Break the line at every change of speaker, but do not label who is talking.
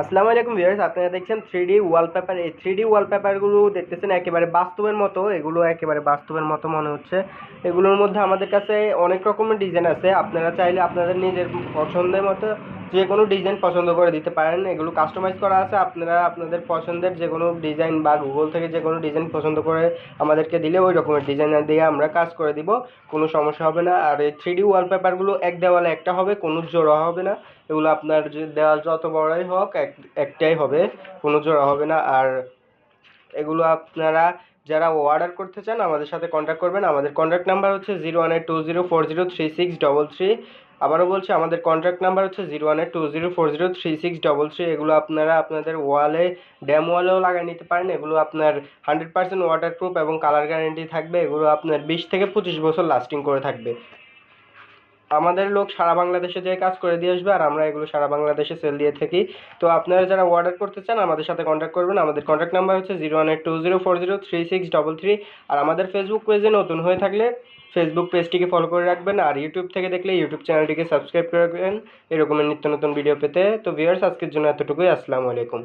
আসসালামু আলাইকুম ভিউয়ার্স, আপনারা দেখছেন থ্রি ডি ওয়ালপেপার এই থ্রি ডি ওয়ালপেপারগুলো দেখতেছেন একেবারে বাস্তবের মতো, এগুলো একেবারে বাস্তবের মতো মনে হচ্ছে। এগুলোর মধ্যে আমাদের কাছে অনেক রকমের ডিজাইন আছে। আপনারা চাইলে আপনাদের নিজের পছন্দের মতো যে কোনো ডিজাইন পছন্দ করে দিতে পারেন। এগুলো কাস্টমাইজ করা আছে। আপনারা আপনাদের পছন্দের যে কোনো ডিজাইন বা গুগল থেকে যে কোনো ডিজাইন পছন্দ করে আমাদেরকে দিলে ওই রকমের ডিজাইন দিয়ে আমরা কাজ করে দিব। কোনো সমস্যা হবে না। আর এই থ্রি ডি ওয়ালপেপারগুলো এক দেওয়ালে একটা হবে, কোনো জোড়া হবে না। এগুলো আপনার যে দেওয়াল যত বড়ই হোক, এক, একটাই হবে, কোনো জোড়া হবে না। আর এগুলো আপনারা যারা অর্ডার করতে চান, আমাদের সাথে কন্ট্যাক্ট করবেন। আমাদের কন্ট্যাক্ট নাম্বার হচ্ছে zero one eight two zero four zero three six double three আবারও বলছি, আমাদের কন্ট্যাক্ট নাম্বার হচ্ছে zero one two zero four zero three six double three এগুলো আপনারা আপনাদের ওয়ালে ড্যাম ওয়ালেও লাগিয়ে নিতে পারেন। এগুলো আপনার হান্ড্রেড পার্সেন্ট ওয়াটারপ্রুফ এবং কালার গ্যারেন্টি থাকবে। এগুলো আপনার বিশ থেকে পঁচিশ বছর লাস্টিং করে থাকবে। আমাদের লোক সারা বাংলাদেশে যেয়ে কাজ করে দিয়ে আসবে আর আমরা এগুলো সারা বাংলাদেশে সেল দিয়ে থাকি। তো আপনারা যারা অর্ডার করতে চান, আমাদের সাথে কন্ট্যাক্ট করবেন। আমাদের কন্ট্যাক্ট নাম্বার হচ্ছে zero one eight two zero four zero three six double three আর আমাদের ফেসবুক পেজে নতুন হয়ে থাকলে ফেসবুক পেজটিকে ফলো করে রাখবেন আর ইউটিউব থেকে দেখলে ইউটিউব চ্যানেলটিকে সাবস্ক্রাইব করে রাখবেন। এরকমের নিত্য নতুন ভিডিও পেতে। তো ভিউয়ার্স আজকের জন্য এতটুকুই। আসসালামু আলাইকুম।